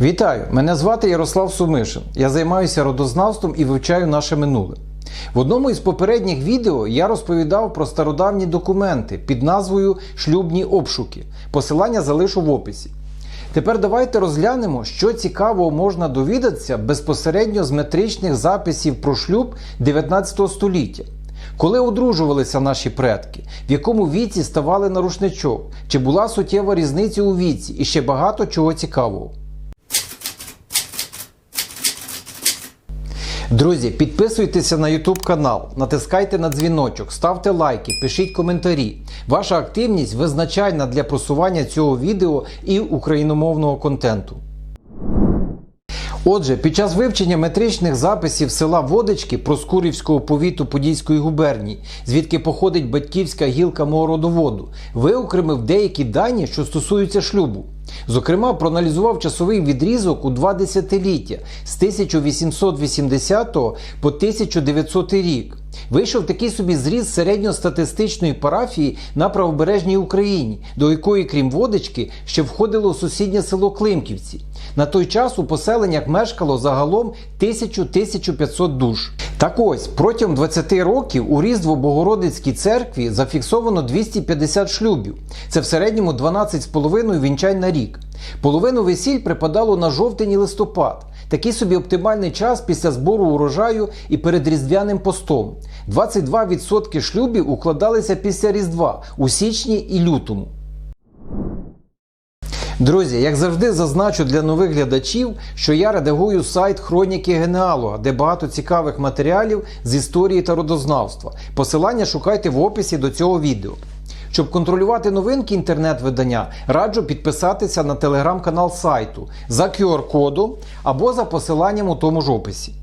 Вітаю! Мене звати Ярослав Сумишин. Я займаюся родознавством і вивчаю наше минуле. В одному із попередніх відео я розповідав про стародавні документи під назвою Шлюбні обшуки. Посилання залишу в описі. Тепер давайте розглянемо, що цікавого можна довідатися безпосередньо з метричних записів про шлюб 19 століття. Коли одружувалися наші предки, в якому віці ставали на рушничок, чи була суттєва різниця у віці і ще багато чого цікавого. Друзі, підписуйтеся на YouTube канал, натискайте на дзвіночок, ставте лайки, пишіть коментарі. Ваша активність визначальна для просування цього відео і україномовного контенту. Отже, під час вивчення метричних записів села Водички Проскурівського повіту Подільської губернії, звідки походить батьківська гілка мого родоводу, виокремив деякі дані, що стосуються шлюбу. Зокрема, проаналізував часовий відрізок у два десятиліття з 1880 по 1900 рік. Вийшов такий собі зріз середньостатистичної парафії на правобережній Україні, до якої, крім водички, ще входило сусіднє село Климківці. На той час у поселеннях мешкало загалом 1000-1500 душ. Так ось протягом 20 років у Різдво Богородицькій церкві зафіксовано 250 шлюбів. Це в середньому 12,5 вінчань на рік. Половину весіль припадало на жовтень і листопад. Такий собі оптимальний час після збору урожаю і перед різдвяним постом. 22% шлюбів укладалися після Різдва у січні і лютому. Друзі, як завжди, зазначу для нових глядачів, що я редагую сайт Хроніки Генеалога, де багато цікавих матеріалів з історії та родознавства. Посилання шукайте в описі до цього відео. Щоб контролювати новинки інтернет-видання, раджу підписатися на телеграм-канал сайту за QR-кодом або за посиланням у тому ж описі.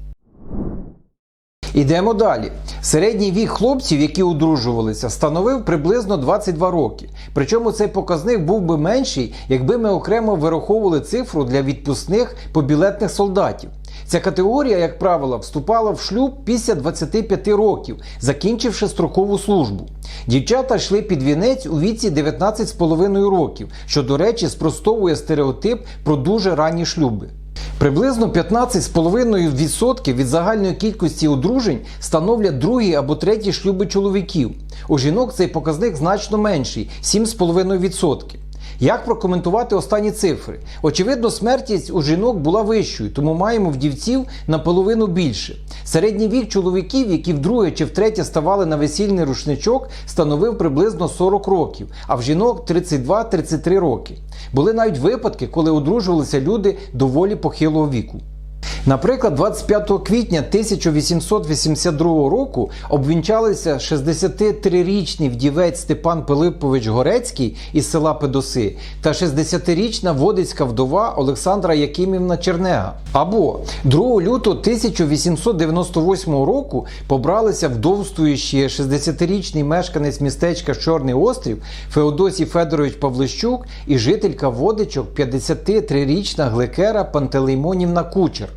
Ідемо далі. Середній вік хлопців, які одружувалися, становив приблизно 22 роки. Причому цей показник був би менший, якби ми окремо вираховували цифру для відпускних побілетних солдатів. Ця категорія, як правило, вступала в шлюб після 25 років, закінчивши строкову службу. Дівчата йшли під вінець у віці 19,5 років, що, до речі, спростовує стереотип про дуже ранні шлюби. Приблизно 15,5% від загальної кількості одружень становлять другі або треті шлюби чоловіків. У жінок цей показник значно менший 7,5%. Як прокоментувати останні цифри? Очевидно, смертність у жінок була вищою, тому маємо вдівців наполовину більше. Середній вік чоловіків, які вдруге чи втретє ставали на весільний рушничок, становив приблизно 40 років, а в жінок 32-33 роки. Були навіть випадки, коли одружувалися люди доволі похилого віку. Наприклад, 25 квітня 1882 року обвінчалися 63-річний вдівець Степан Пилипович Горецький із села Педоси та 60-річна водицька вдова Олександра Якимівна Чернега. Або 2 лютого 1898 року побралися вдовствуючі 60-річний мешканець містечка Чорний острів Феодосій Федорович Павлищук і жителька водичок 53-річна Гликера Пантелеймонівна Кучер.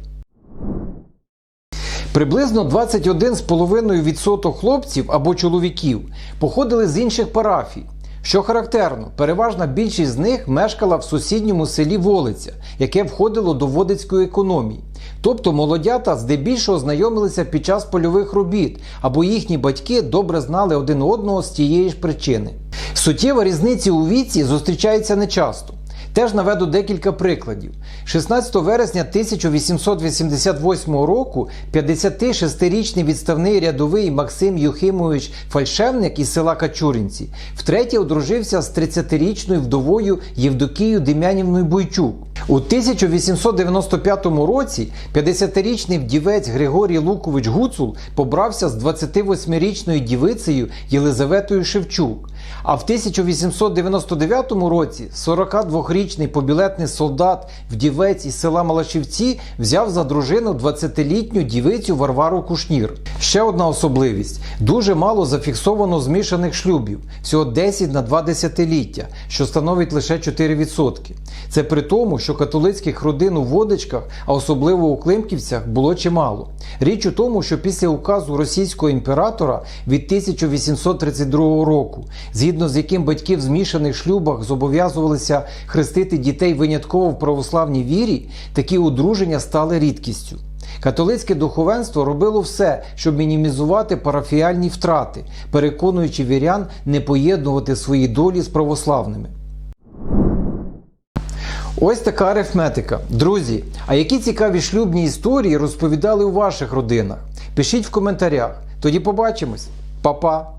Приблизно 21,5% хлопців або чоловіків походили з інших парафій. Що характерно, переважна більшість з них мешкала в сусідньому селі Волиця, яке входило до водицької економії. Тобто молодята здебільшого знайомилися під час польових робіт, або їхні батьки добре знали один одного з тієї ж причини. Суттєва різниця у віці зустрічається нечасто. Теж наведу декілька прикладів. 16 вересня 1888 року 56-річний відставний рядовий Максим Юхимович Фальшевник із села Качуринці втретє одружився з 30-річною вдовою Євдокією Дем'янівною Бойчук. У 1895 році 50-річний вдівець Григорій Лукович Гуцул побрався з 28-річною дівицею Єлизаветою Шевчук. А в 1899 році 42-річний побілетний солдат вдівець із села Малашівці взяв за дружину 20-літню дівицю Варвару Кушнір. Ще одна особливість: дуже мало зафіксовано змішаних шлюбів, всього 10 на 2 десятиліття, що становить лише 4%. Це при тому, що католицьких родин у водичках, а особливо у Климківцях, було чимало. Річ у тому, що після указу російського імператора від 1832 року, згідно з яким батьки в змішаних шлюбах зобов'язувалися хрестити дітей винятково в православній вірі, такі одруження стали рідкістю. Католицьке духовенство робило все, щоб мінімізувати парафіальні втрати, переконуючи вірян не поєднувати свої долі з православними. Ось така арифметика. Друзі, а які цікаві шлюбні історії розповідали у ваших родинах? Пишіть в коментарях. Тоді побачимось. Па-па!